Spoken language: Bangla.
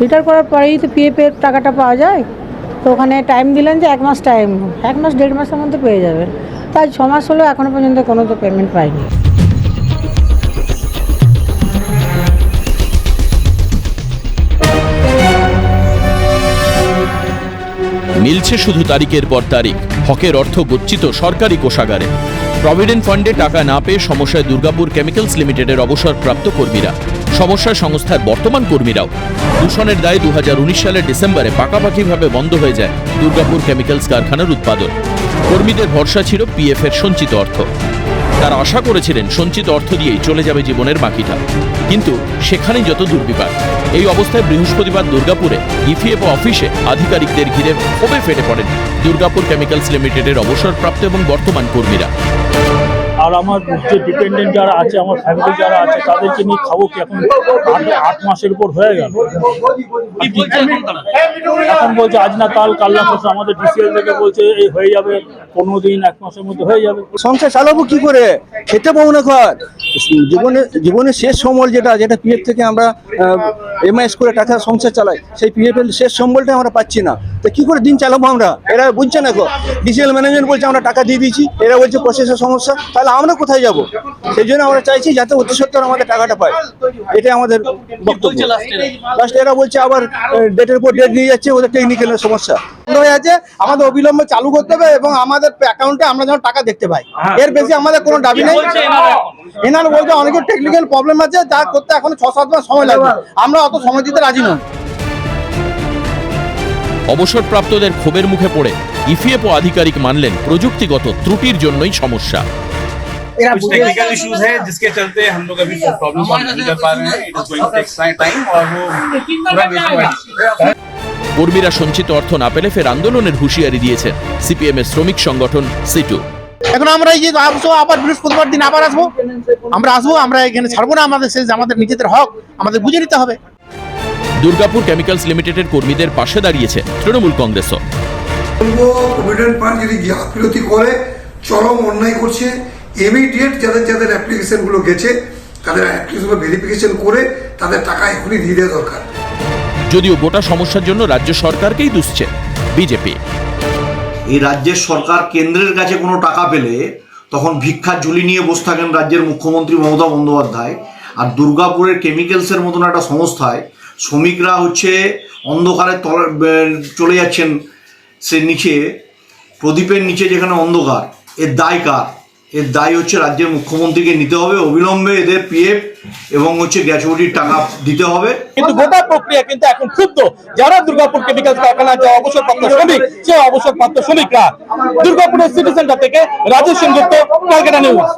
রিটায়ার করার পরেই তো পিএফ এর টাকাটা পাওয়া যায়। তো ওখানে টাইম দিলেন যে এক মাস টাইম এক মাস, দেড় মাসের মধ্যে পেয়ে যাবেন। তাই ছ মাস হলেও এখনও পর্যন্ত কোনো তো পেমেন্ট পাইনি। মিলছে শুধু তারিখের পর তারিখ। হকের অর্থ গচ্ছিত সরকারি কোষাগারে। প্রভিডেন্ট ফান্ডে টাকা না পেয়ে সমস্যায় দুর্গাপুর কেমিক্যালস লিমিটেডের অবসরপ্রাপ্ত কর্মীরা। সমস্যায় সংস্থার বর্তমান কর্মীরাও। দূষণের দায়ে দু হাজার উনিশ সালের ডিসেম্বরে পাকাপাকিভাবে বন্ধ হয়ে যায় দুর্গাপুর কেমিক্যালস কারখানার উৎপাদন। কর্মীদের ভরসা ছিল পিএফ এর সঞ্চিত অর্থ। তারা আশা করেছিলেন সঞ্চিত অর্থ দিয়েই চলে যাবে জীবনের বাকিটা। কিন্তু সেখানেই যত দুর্বিপাক। এই অবস্থায় বৃহস্পতিবার দুর্গাপুরে ইপিএফও অফিসে আধিকারিকদের ঘিরে ক্ষোভে ফেটে পড়েন দুর্গাপুর কেমিক্যালস লিমিটেডের অবসরপ্রাপ্ত এবং বর্তমান কর্মীরা। আর আমার যে ডিপেন্ডেন্ট যারা আছে আমার ফ্যামিলি যারা আছে তাদেরকে নিয়ে খাব কি? এখন আট আট মাসের উপর হয়ে গেল। এখন বলছে আজ না কাল কাল না আমাদের ডিসিএল থেকে বলছে এই হয়ে যাবে পনেরো দিন এক মাসের মধ্যে হয়ে যাবে। সংসার চালাবো কি করে? খেতে পাবো না ঘর। জীবনে জীবনের শেষ সম্বল যেটা যেটা পিএফ থেকে আমরা এমআইএস করে টাকা সংসার চালাই সেই পিএফ এর শেষ সম্বলটা আমরা পাচ্ছি না। তো কি করে দিন চালাবো আমরা? এরা বুঝছে না ডিসিএল ম্যানেজমেন্ট বলছে আমরা টাকা দিয়ে দিয়েছি এরা বলছে প্রসেসের সমস্যা তাহলে আমরা কোথায় যাব? সেই জন্য আমরা চাইছি যাতে অতি সত্তর আমাদের টাকাটা পায়। এটাই আমাদের বক্তব্য। লাস্ট এরা বলছে আবার ডেটের পর ডেট নিয়ে যাচ্ছে ওদের টেকনিক্যালের সমস্যা। হয়ে আছে আমাদের অবিলম্বে চালু করতে হবে এবং আমাদের অ্যাকাউন্টে আমরা যেন টাকা দেখতে পাই। এর বেশি আমাদের কোনো দাবি নেই। এনারা বলছে অনেক টেকনিক্যাল প্রবলেম আছে যা করতে এখন ছ সাত মাস সময় লাগবে আমরা অত সময় দিতে রাজি নই অবসরপ্রাপ্তদের ক্ষোভের মুখে পড়ে ইপিএফও আধিকারিক মানলেন প্রযুক্তিগত ত্রুটির জন্যই সমস্যা कुछ टेक्निकल इश्यूज है जिसके चलते हम लोग अभी प्रॉब्लम सॉल्व नहीं कर पा रहे हैं it is going to take time और वो पूरा नेशनवाइड কর্মীরা সঞ্চিত অর্থ না পেলে ফের আন্দোলনের হুঁশিয়ারি দিয়েছেন সিপিএম এর শ্রমিক সংগঠন সিটু এখন আমরা এই যে আসব আবার বৃহস্পতিবার দিন আবার আসব। আমরা আসব আমরা এখানে ছাড়বো না আমাদের সেই আমাদের নিজেদের হক আমাদের বুঝে নিতে হবে। দুর্গাপুর কেমিক্যালস লিমিটেডের কর্মীদের পাশে দাঁড়িয়েছে তৃণমূল কংগ্রেসও। বলব প্রভিডেন্ট ফান্ড যদি গাফিলতি করে চরম অন্যায় করছে ইমিডিয়েট যাদের যাদের অ্যাপ্লিকেশনগুলো গেছে তাদের অ্যাপ্লিকেশন ভেরিফিকেশন করে তাদের টাকা এখনই দিয়ে দেওয়া দরকার। যদিও গোটা সমস্যার জন্য রাজ্য সরকারকেই দুষছে বিজেপি। এই রাজ্যের সরকার কেন্দ্রের কাছে কোনো টাকা পেলে তখন ভিক্ষার ঝুলি নিয়ে বসে থাকেন রাজ্যের মুখ্যমন্ত্রী মমতা বন্দ্যোপাধ্যায়। আর দুর্গাপুরের কেমিক্যালসের মতন একটা সংস্থায় শ্রমিকরা হচ্ছে অন্ধকারে তল চলে যাচ্ছেন সে নিচে, প্রদীপের নিচে যেখানে অন্ধকার, এর দায় কার? এর দায় হচ্ছে রাজ্যের মুখ্যমন্ত্রীকে নিতে হবে, অবিলম্বে এদের পিএফ এবং হচ্ছে গ্যাচুইটির টাকা দিতে হবে। কিন্তু গোটা প্রক্রিয়া কিন্তু এখন ক্ষুব্ধ। যারা দুর্গাপুর কেমিক্যাল কারখানা যে অবসরপ্রাপ্ত শ্রমিক, সে অবসরপ্রাপ্ত শ্রমিকরা দুর্গাপুরের সিটি সেন্টার থেকে রাজেশ সেনগুপ্ত কলকাতা নিউজ